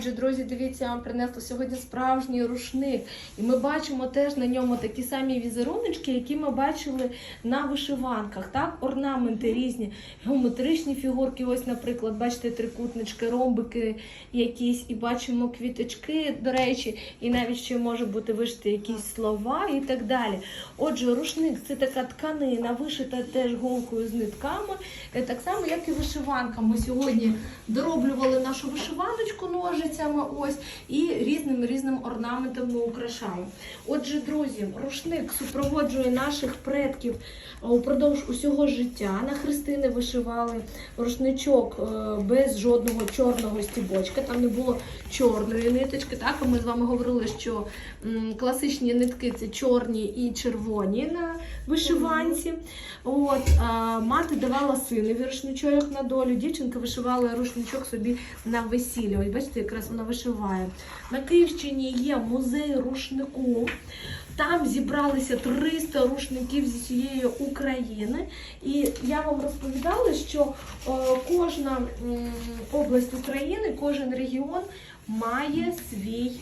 Отже, друзі, дивіться, я вам принесла сьогодні справжній рушник. І ми бачимо теж на ньому такі самі візеруночки, які ми бачили на вишиванках. Так, орнаменти різні, геометричні фігурки. Ось, наприклад, бачите, трикутнички, ромбики якісь, і бачимо квіточки, до речі, і навіть ще може бути вишити якісь слова і так далі. Отже, рушник це така тканина, вишита теж голкою з нитками, е, так само, як і вишиванка. Ми сьогодні дороблювали нашу вишиваночку ножицями, ось, і різним різним орнаментом ми украшаємо. Отже, друзі, рушник супроводжує наших предків е, упродовж усього життя. На хрестини вишивали рушничок е, без жодного чорного стібочка. Там не було чорної ниточки. Так, ми з вами говорили, що класичні нитки це чорні і червоні на вишиванці. От, мати давала синові рушничок на долю, дівчинка вишивала рушничок собі на весілля. Ось бачите, якраз вона вишиває. На Київщині є музей рушнику. Там зібралися 300 рушників зі всієї України. І я вам розповідала, що е, кожна область України, кожен регіон має свій.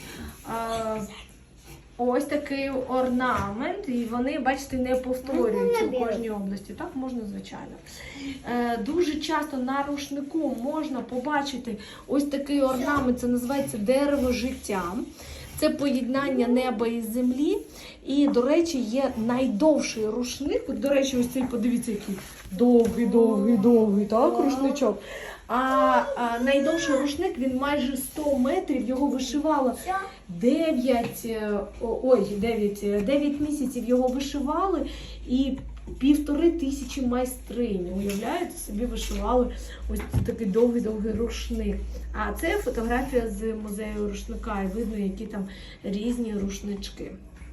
Ось такий орнамент, і вони, бачите, не повторюються в кожній області. Так можна, звичайно. Е, дуже часто на рушнику можна побачити ось такий орнамент, це називається дерево життя. Це поєднання неба і землі. І, до речі, є найдовший рушник. От, до речі, ось цей, подивіться, який довгий, довгий, довгий, так, рушничок. А, а найдовший рушник він майже 100 метрів. Його вишивало 9, е, о- ой, 9, е, 9 місяців його вишивали і півтори тисячі майстринь. Уявляєте, собі вишивали ось такий довгий-довгий рушник. А це фотографія з музею рушника, і видно, які там різні рушнички.